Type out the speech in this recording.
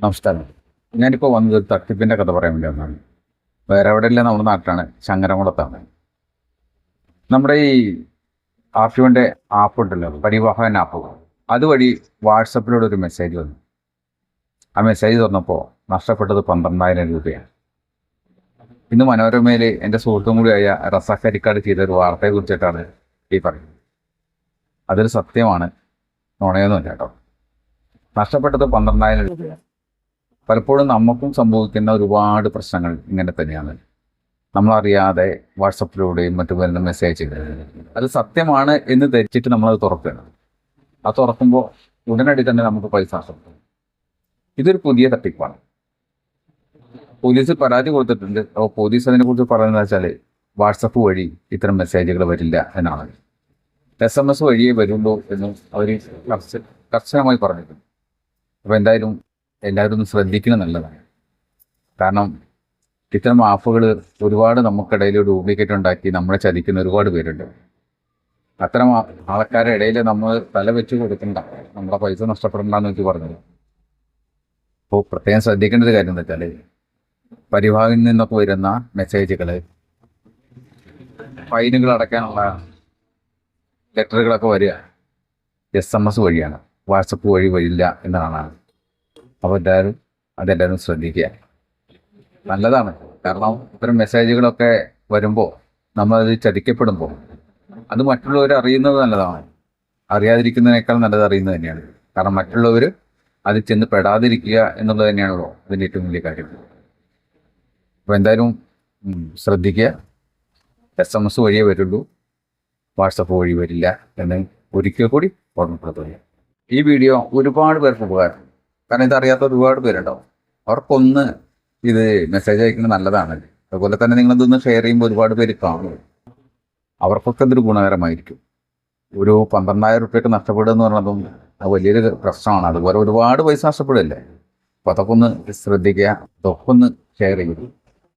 നമസ്കാരം. ഞാനിപ്പോൾ വന്നത് തട്ടിപ്പിന്റെ കഥ പറയാൻ വേണ്ടി വന്നതാണ് വേറെ എവിടെയല്ല നമ്മുടെ നാട്ടിലാണ് ശങ്കരംകുളത്താണ് നമ്മുടെ ഈ ആർട്ടിയോന്റെ ആപ്പ് ഉണ്ടല്ലോ പരിവാഹൻ ആപ്പ് അതുവഴി വാട്സപ്പിലൂടെ ഒരു മെസ്സേജ് വന്നു. ആ മെസ്സേജ് തുറന്നപ്പോൾ നഷ്ടപ്പെട്ടത് പന്ത്രണ്ടായിരം രൂപയാണ്. ഇന്ന് മനോരമയിൽ എന്റെ സുഹൃത്തും കൂടിയായ റസാഖരിക്കാട് ചെയ്ത ഒരു വാർത്തയെ കുറിച്ചിട്ടാണ് ഈ പറയുന്നത്. അതൊരു സത്യമാണ്. നുണയൊന്നുമില്ല കേട്ടോ. നഷ്ടപ്പെട്ടത് പന്ത്രണ്ടായിരം രൂപയാണ്. പലപ്പോഴും നമുക്കും സംഭവിക്കുന്ന ഒരുപാട് പ്രശ്നങ്ങൾ ഇങ്ങനെ തന്നെയാണ്. നമ്മളറിയാതെ വാട്സപ്പിലൂടെയും മറ്റു വരുന്ന മെസ്സേജുകൾ അത് സത്യമാണ് എന്ന് ധരിച്ചിട്ട് നമ്മളത് തുറക്കുകയാണ്. അത് തുറക്കുമ്പോൾ ഉടനടി തന്നെ നമുക്ക് പൈസ ഇതൊരു പുതിയ തട്ടിപ്പാണ്. പോലീസ് പരാതി കൊടുത്തിട്ടുണ്ട്. അപ്പോൾ പോലീസ് അതിനെക്കുറിച്ച് പറയുന്നത് വെച്ചാൽ വാട്സപ്പ് വഴി ഇത്തരം മെസ്സേജുകൾ വരില്ല എന്നാണ്. എസ് എം എസ് വഴിയേ വരുള്ളൂ എന്നും അവർ കർശ കർശനമായി പറഞ്ഞിട്ടുണ്ട്. അപ്പോൾ എന്തായാലും എല്ലാവരും ഒന്ന് ശ്രദ്ധിക്കുന്നത് നല്ലതാണ്. കാരണം ഇത്തരം ആപ്പുകൾ ഒരുപാട് നമുക്കിടയിൽ ഡ്യൂപ്ലിക്കേറ്റ് ഉണ്ടാക്കി നമ്മളെ ചതിക്കുന്ന ഒരുപാട് പേരുണ്ട്. അത്തരം ആൾക്കാരുടെ ഇടയിൽ നമ്മൾ തല വെച്ച് കൊടുക്കണ്ട. നമ്മളെ പൈസ നഷ്ടപ്പെടണ്ടെന്ന് വെച്ച് പറഞ്ഞത്. അപ്പോൾ പ്രത്യേകം ശ്രദ്ധിക്കേണ്ട ഒരു കാര്യം എന്താ വെച്ചാൽ പരിഭാഗിൽ നിന്നൊക്കെ വരുന്ന മെസ്സേജുകൾ ഫൈനുകൾ അടയ്ക്കാനുള്ള ലെറ്ററുകളൊക്കെ വരിക എസ് എം എസ് വഴിയാണ്. വാട്സപ്പ് വഴി വരില്ല എന്നാണ് അപ്പോൾ എല്ലാവരും അതെല്ലാവരും ശ്രദ്ധിക്കുക. നല്ലതാണ്. കാരണം ഇത്തരം മെസ്സേജുകളൊക്കെ വരുമ്പോൾ നമ്മളത് ചതിക്കപ്പെടുമ്പോൾ അത് മറ്റുള്ളവർ അറിയുന്നത് നല്ലതാണ്. അറിയാതിരിക്കുന്നതിനേക്കാൾ നല്ലത് അറിയുന്നത് തന്നെയാണ്. കാരണം മറ്റുള്ളവർ അതിൽ ചെന്ന് പെടാതിരിക്കുക എന്നുള്ളത് തന്നെയാണല്ലോ അതിന്റെ ഏറ്റവും വലിയ കാര്യം. അപ്പോൾ എന്തായാലും ശ്രദ്ധിക്കുക. എസ് എം എസ് വഴിയേ വരുള്ളൂ. വാട്സപ്പ് വഴി വരില്ല എന്ന് ഒരിക്കൽ കൂടി ഓർമ്മപ്പെടുത്തുക ഈ വീഡിയോ ഒരുപാട് പേർക്ക് ഉപകാരം കാരണം ഇതറിയാത്ത ഒരുപാട് പേരുണ്ടാവും. അവർക്കൊന്ന് ഇത് മെസ്സേജ് അയക്കുന്നത് നല്ലതാണ്. അതുപോലെ തന്നെ നിങ്ങൾ നിങ്ങളിതൊന്ന് ഷെയർ ചെയ്യുമ്പോൾ ഒരുപാട് പേര് കാണും. അവർക്കൊക്കെ ഇതൊരു ഗുണകരമായിരിക്കും. ഒരു പന്ത്രണ്ടായിരം റുപ്യൊക്കെ നഷ്ടപ്പെടുക എന്ന് അത് വലിയൊരു പ്രശ്നമാണ്. അതുപോലെ ഒരുപാട് പൈസ നഷ്ടപ്പെടില്ലേ അപ്പോൾ അതൊക്കെ ഒന്ന് ശ്രദ്ധിക്കുക. അതൊക്കെ ഒന്ന് ഷെയർ ചെയ്യും